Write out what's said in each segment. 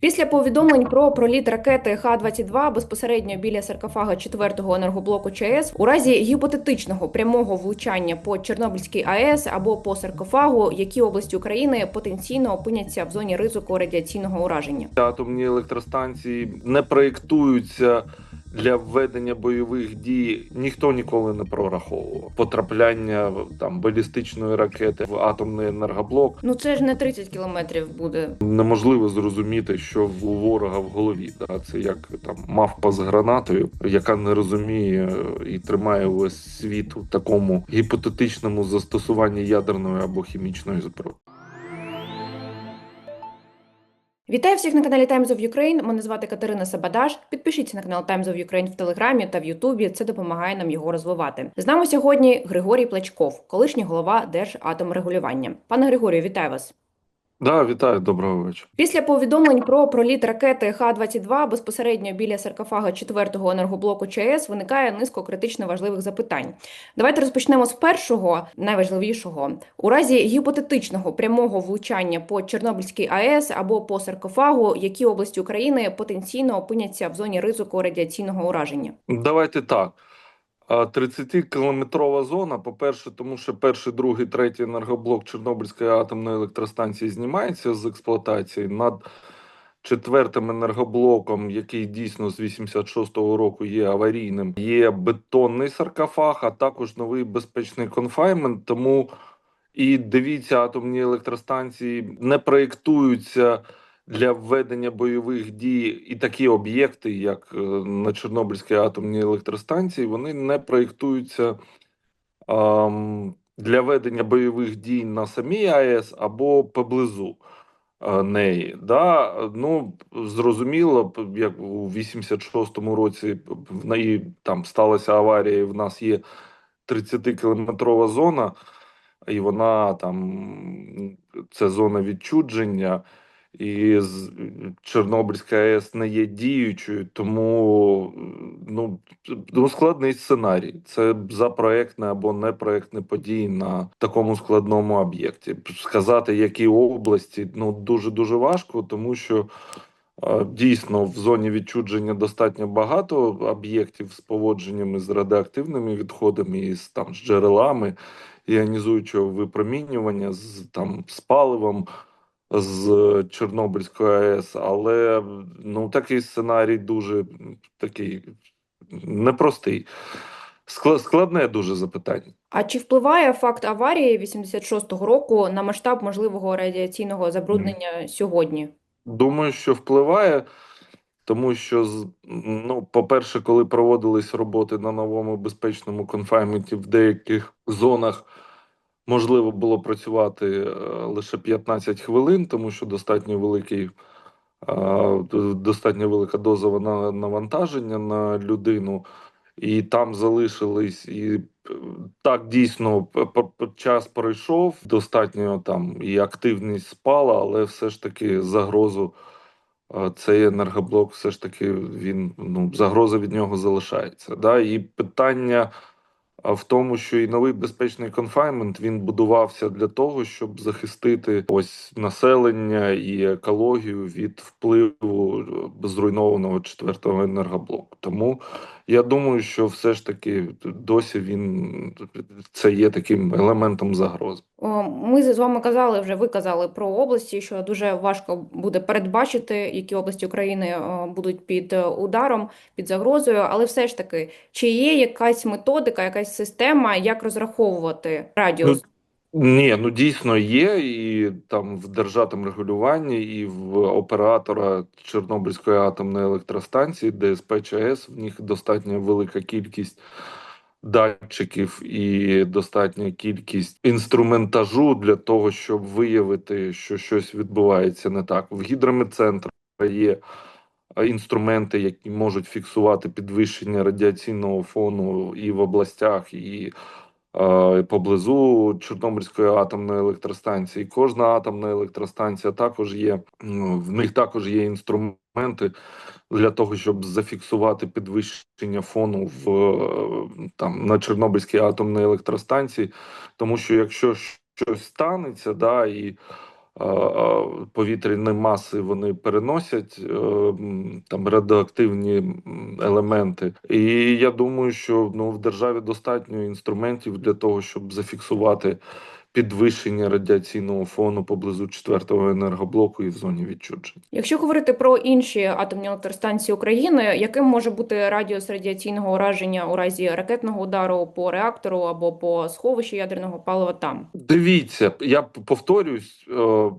Після повідомлень про проліт ракети Х-22 безпосередньо біля саркофага 4-го енергоблоку ЧАЕС у разі гіпотетичного прямого влучання по Чорнобильській АЕС або по саркофагу, які області України потенційно опиняться в зоні ризику радіаційного ураження. Атомні електростанції не проєктуються для введення бойових дій. Ніхто ніколи не прораховував потрапляння там балістичної ракети в атомний енергоблок. Ну це ж не 30 кілометрів буде. Неможливо зрозуміти, що у ворога в голові. Да? Це як там мавпа з гранатою, яка не розуміє і тримає увесь світ у такому гіпотетичному застосуванні ядерної або хімічної зброї. Вітаю всіх на каналі Times of Ukraine. Мене звати Катерина Сабадаш. Підпишіться на канал Times of Ukraine в Телеграмі та в Ютубі. Це допомагає нам його розвивати. З нами сьогодні Григорій Плачков, колишній голова Держатомрегулювання. Пане Григорію, вітаю вас. Да, вітаю, доброго вечора. Після повідомлень про проліт ракети Х-22 безпосередньо біля саркофага 4-го енергоблоку ЧАЕС виникає низко критично важливих запитань. Давайте розпочнемо з першого, найважливішого. У разі гіпотетичного прямого влучання по Чорнобильській АЕС або по саркофагу, які області України потенційно опиняться в зоні ризику радіаційного ураження. Давайте так. 30-кілометрова зона. По-перше, тому що перший, другий, третій енергоблок Чорнобильської атомної електростанції знімається з експлуатації. Над четвертим енергоблоком, який дійсно з 86-го року є аварійним, є бетонний саркофаг, а також новий безпечний конфаймент. Тому і дивіться, атомні електростанції не проєктуються для введення бойових дій і такі об'єкти, як е, на Чорнобильській атомній електростанції, вони не проєктуються для ведення бойових дій на самій АЕС або поблизу е, неї. Да? Ну, зрозуміло, як у 86-му році в неї там сталася аварія, і в нас є 30-кілометрова зона, і вона там це зона відчудження. І Чорнобильська АЕС не є діючою, тому ну, ну складний сценарій. Це запроектне або непроектне події на такому складному об'єкті. Сказати, які області, ну дуже дуже важко, тому що дійсно в зоні відчудження достатньо багато об'єктів з поводженнями з радіоактивними відходами і з там з джерелами іонізуючого випромінювання, з там з паливом з Чорнобильської АЕС, але ну такий сценарій дуже такий непростий. Складне дуже запитання. А чи впливає факт аварії 86-го року на масштаб можливого радіаційного забруднення сьогодні? Думаю, що впливає, тому що ну, по-перше, коли проводились роботи на новому безпечному конфайменті в деяких зонах. Можливо було працювати е, лише 15 хвилин, тому що достатньо великий, е, достатньо велика дозове на- навантаження на людину, і там залишились. І е, так дійсно час пройшов, достатньо там і активність спала, але все ж таки загрозу. Цей енергоблок, все ж таки, він ну загроза від нього залишається. Да? І питання в тому, що і новий безпечний конфаймент він будувався для того, щоб захистити ось населення і екологію від впливу зруйнованого четвертого енергоблоку. Тому я думаю, що все ж таки досі він це є таким елементом загрози. Ми з вами казали, вже ви казали про області, що дуже важко буде передбачити, які області України е, будуть під е, ударом, під загрозою, але все ж таки, чи є якась методика, якась система, як розраховувати радіус? Ні, ну дійсно є, і там в держатом регулюванні, і в оператора Чорнобильської атомної електростанції ДСП ЧАЕС, в них достатньо велика кількість датчиків і достатня кількість інструментажу для того, щоб виявити, що щось відбувається не так. В гідрометцентрі є інструменти, які можуть фіксувати підвищення радіаційного фону і в областях, і поблизу Чорнобильської атомної електростанції. Кожна атомна електростанція також є. В них також є інструменти для того, щоб зафіксувати підвищення фону в е, там на Чорнобильській атомній електростанції. Тому що якщо щось станеться, да і е, е, повітряні маси вони переносять е, там радіоактивні елементи. І я думаю, що ну в державі достатньо інструментів для того, щоб зафіксувати підвищення радіаційного фону поблизу четвертого енергоблоку і в зоні відчудження. Якщо говорити про інші атомні електростанції України, яким може бути радіус радіаційного ураження у разі ракетного удару по реактору або по сховищу ядерного палива там? Дивіться, я повторюсь е,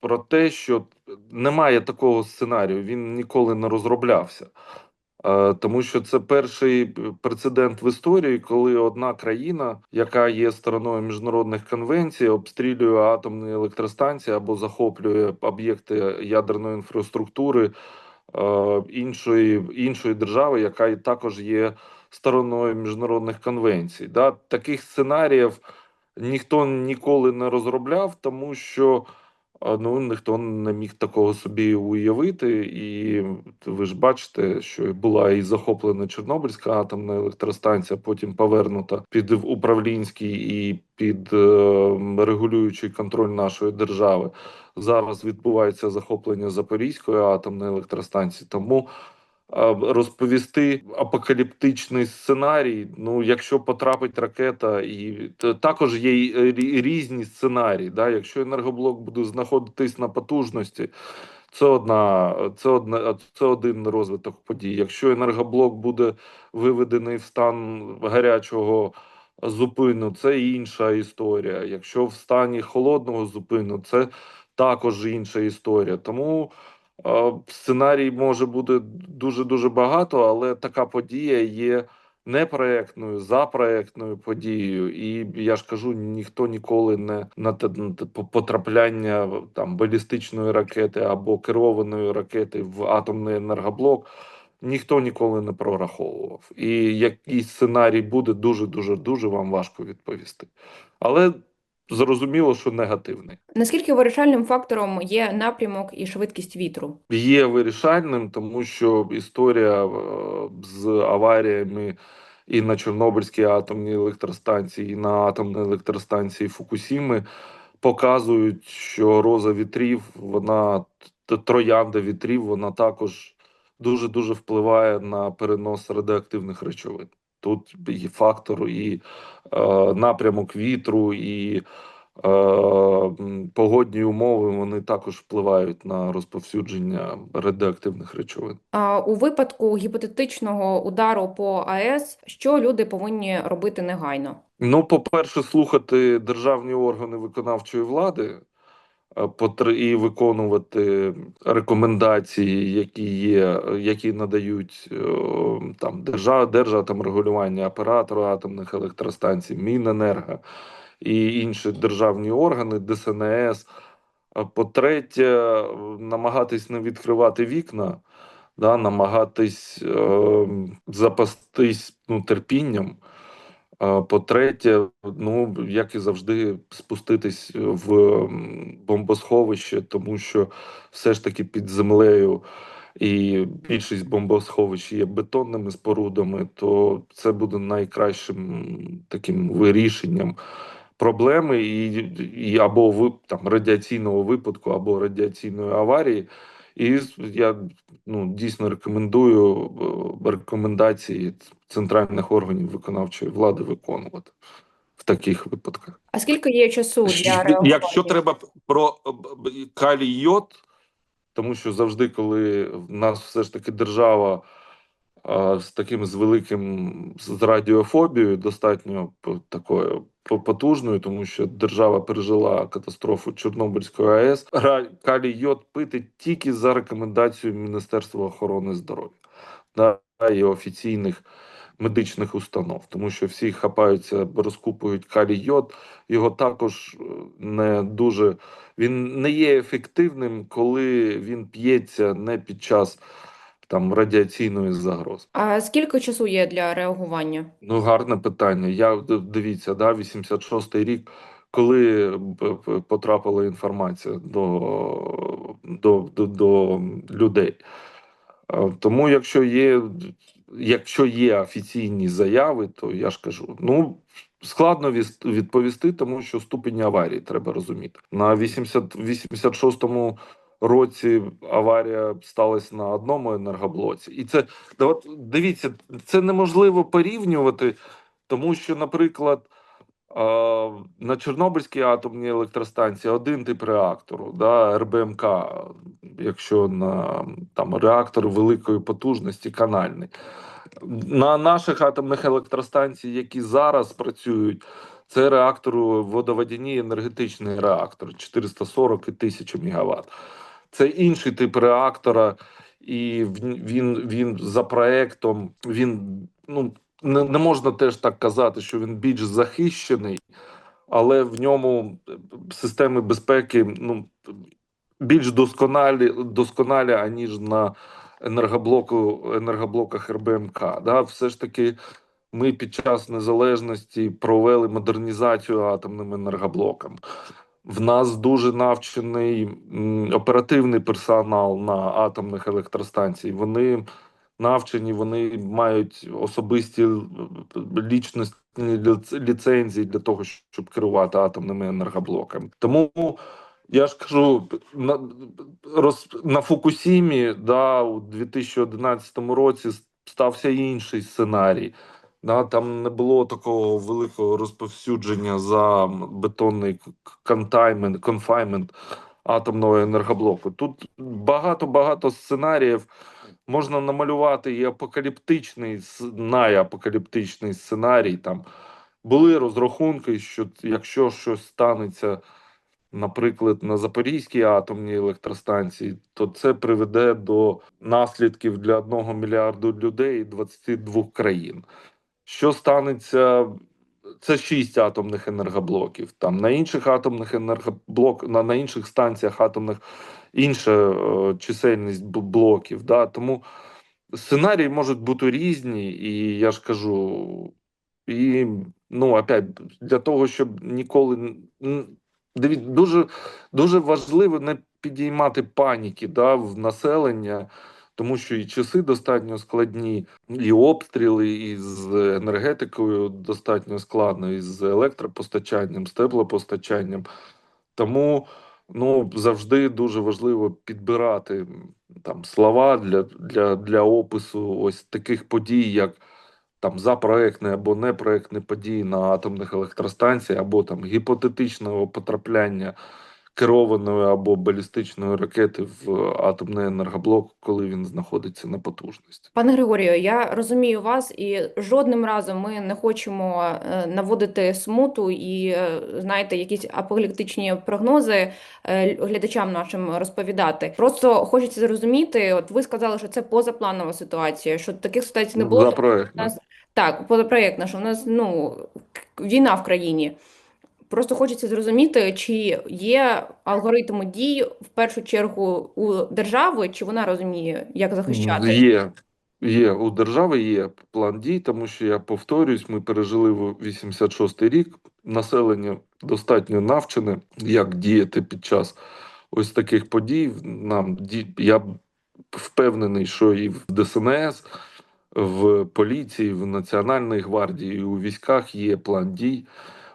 про те, що немає такого сценарію, він ніколи не розроблявся. Е, Тому що це перший прецедент в історії, коли одна країна, яка є стороною міжнародних конвенцій, обстрілює атомні електростанції або захоплює об'єкти ядерної інфраструктури е, іншої, іншої держави, яка і також є стороною міжнародних конвенцій. Да? Таких сценаріїв ніхто ніколи не розробляв, тому що ну ніхто не міг такого собі уявити. І ви ж бачите, що була і захоплена Чорнобильська атомна електростанція, потім повернута під управлінський і під е, регулюючий контроль нашої держави. Зараз відбувається захоплення Запорізької атомної електростанції. Тому розповісти апокаліптичний сценарій. Ну, якщо потрапить ракета, і також є різні сценарії. Да? Якщо енергоблок буде знаходитись на потужності, це одна, це одна, це один розвиток подій. Якщо енергоблок буде виведений в стан гарячого зупину, це інша історія. Якщо в стані холодного зупину, це також інша історія. Тому е, сценарій може бути дуже дуже багато, але така подія є не проектною, запроектною подією. І я ж кажу, ніхто ніколи не на те по- потрапляння там балістичної ракети або керованої ракети в атомний енергоблок. Ніхто ніколи не прораховував. І який сценарій буде, дуже дуже дуже вам важко відповісти. Але зрозуміло, що негативний. Наскільки вирішальним фактором є напрямок і швидкість вітру? є вирішальним, тому що історія е, з аваріями і на Чорнобильській атомній електростанції, і на атомній електростанції Фукусіми показують, що роза вітрів, вона троянда вітрів, вона також дуже дуже впливає на перенос радіоактивних речовин. Тут є фактор і е, напрямок вітру, і е, погодні умови вони також впливають на розповсюдження радіоактивних речовин. А у випадку гіпотетичного удару по АЕС, що люди повинні робити негайно? Ну, по-перше, слухати державні органи виконавчої влади і виконувати рекомендації, які є, які надають е, там держав, держатомрегулювання, оператору атомних електростанцій, Міненерго і інші державні органи, ДСНС. По-третє, намагатись не відкривати вікна, да, намагатись е, запастись ну, терпінням. По-третє, ну як і завжди, спуститись в бомбосховище, тому що все ж таки під землею і більшість бомбосховищ є бетонними спорудами, то це буде найкращим таким вирішенням проблеми і, і або ви там радіаційного випадку, або радіаційної аварії. І я ну дійсно рекомендую е, рекомендації центральних органів виконавчої влади виконувати в таких випадках. А скільки є часу для реагування? Якщо треба про е, калій йод, тому що завжди, коли в нас все ж таки держава а, з таким з великим з радіофобією, достатньо такою потужною, тому що держава пережила катастрофу Чорнобильської АЕС. Калій йод пити тільки за рекомендацією Міністерства охорони здоров'я да, і офіційних медичних установ, тому що всі хапаються, розкупують калій йод. Його також е, не дуже він не є ефективним, коли він п'ється не під час там радіаційної загрози. А скільки часу є для реагування? Ну, гарне питання. Я дивіться, да, 86-й рік, коли потрапила інформація до, до, до, до людей. Тому, якщо є якщо є офіційні заяви, то я ж кажу, ну складно відповісти, тому що ступінь аварії треба розуміти. На 80, 86-му році аварія сталася на одному енергоблоці, і це от дивіться, це неможливо порівнювати, тому що, наприклад. На Чорнобильській атомній електростанції один тип реактору, да, РБМК, якщо на там реактор великої потужності, канальний. На наших атомних електростанціях, які зараз працюють, це реактор водоводяні енергетичний реактор 440 і 1000 МВт. Це інший тип реактора, і він, він, за проектом він ну не, не можна теж так казати, що він більш захищений, але в ньому е, системи безпеки ну більш досконалі, досконалі аніж на енергоблоку енергоблоках РБМК. Да? Все ж таки, ми під час незалежності провели модернізацію атомним енергоблокам. В нас дуже навчений оперативний персонал на атомних електростанціях. Вони навчені, вони мають особисті л- лічностні ліц- ліцензії для того, щоб керувати атомними енергоблоками. Тому я ж кажу, на, роз, на Фукусімі да, у 2011 році стався інший сценарій. Да, там не було такого великого розповсюдження за бетонний контаймент, конфаймент атомного енергоблоку. Тут багато багато сценаріїв можна намалювати і апокаліптичний, найапокаліптичний сценарій. Там були розрахунки, що якщо щось станеться, наприклад, на Запорізькій атомній електростанції, то це приведе до наслідків для 1 мільярду людей і 22 країн. Що станеться? Це шість атомних енергоблоків. Там на інших атомних енергоблок, на, на інших станціях атомних інша е, чисельність блоків. Да? Тому сценарії можуть бути різні, і я ж кажу, і ну опять для того, щоб ніколи дивіться, дуже дуже важливо не підіймати паніки да, в населення. Тому що і часи достатньо складні, і обстріли, і з енергетикою достатньо складно, і з електропостачанням, з теплопостачанням. Тому ну, завжди дуже важливо підбирати там слова для, для, для опису ось таких подій, як там запроектні або непроектні події на атомних електростанціях, або там гіпотетичного потрапляння керованої або балістичної ракети в атомний енергоблок, коли він знаходиться на потужності. Пане Григорію, я розумію вас, і жодним разом ми не хочемо е, наводити смуту і е, знаєте, якісь апокаліптичні прогнози е, глядачам нашим розповідати. Просто хочеться зрозуміти. От ви сказали, що це позапланова ситуація, що таких ситуацій не було. Тому нас так, позапроєктна, що у нас ну війна в країні. Просто хочеться зрозуміти, чи є алгоритм дій в першу чергу у держави, чи вона розуміє, як захищати. Є, є у держави є план дій, тому що я повторюсь, ми пережили в 86-й рік. Населення достатньо навчене, як діяти під час ось таких подій. Нам я впевнений, що і в ДСНС, в поліції, в Національній гвардії, і у військах є план дій.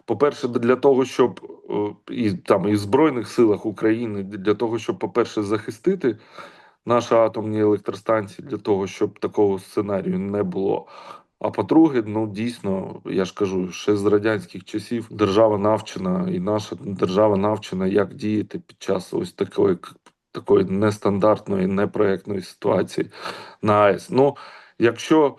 По-перше, для того, щоб е, і там і в Збройних силах України, для того, щоб, по-перше, захистити наші атомні електростанції, для того, щоб такого сценарію не було. А по-друге, ну дійсно, я ж кажу, ще з радянських часів держава навчена, і наша держава навчена, як діяти під час ось такої такої нестандартної, непроектної ситуації на АЕС. Ну, якщо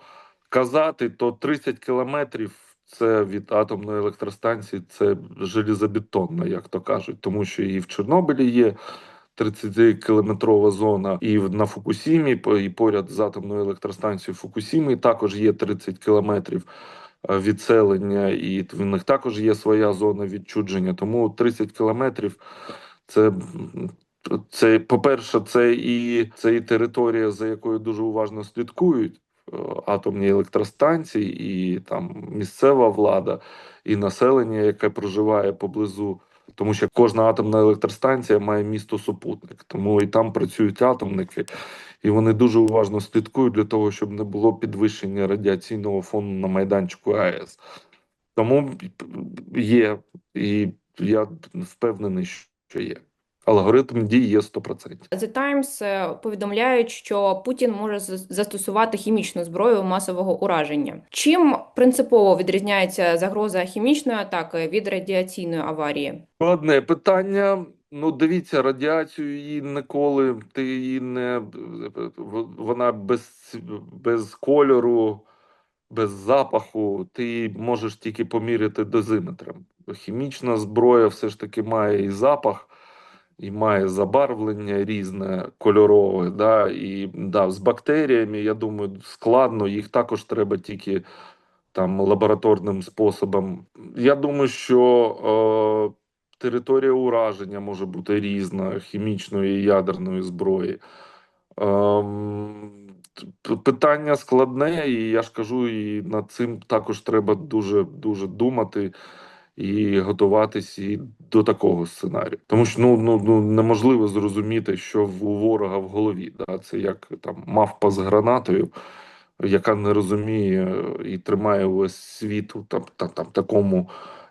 казати, то 30 кілометрів це від атомної електростанції, це железобетонно, як то кажуть, тому що і в Чорнобилі є 30-кілометрова зона, і на Фукусімі, і поряд з атомною електростанцією Фукусімі також є 30 кілометрів е, відселення, і в них також є своя зона відчудження. Тому 30 кілометрів це. Це, по-перше, це і це і територія, за якою дуже уважно слідкують атомні електростанції, і там місцева влада, і населення, яке проживає поблизу. Тому що кожна атомна електростанція має місто супутник, тому і там працюють атомники, і вони дуже уважно слідкують для того, щоб не було підвищення радіаційного фону на майданчику АЕС. Тому є, і я впевнений, що є. Алгоритм дій є 100%. The Times е, повідомляють, що Путін може застосувати хімічну зброю масового ураження. Чим принципово відрізняється загроза хімічної атаки від радіаційної аварії? Одне питання. Ну, дивіться, радіацію її ніколи, ти її не вона без, без кольору, без запаху, ти її можеш тільки поміряти дозиметром. Хімічна зброя все ж таки має і запах, і має забарвлення різне, кольорове. Да? І да, з бактеріями, я думаю, складно, їх також треба тільки там лабораторним способом. Я думаю, що е, територія ураження може бути різна хімічної і ядерної зброї. Т- питання складне, і я ж кажу, і над цим також треба дуже дуже думати і готуватись і до такого сценарію. Тому що ну, ну, ну неможливо зрозуміти, що у ворога в голові. Да? Це як там мавпа з гранатою, яка не розуміє і тримає весь світ у там, там, там такому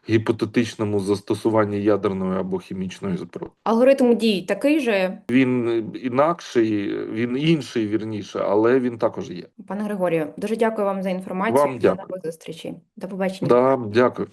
гіпотетичному застосуванні ядерної або хімічної зброї. Алгоритм дій такий же, Він інакший, він інший вірніше, але він також є. пане Григорію. Дуже дякую вам за інформацію. Вам До дякую. нових зустрічей. До побачення. Да, дякую.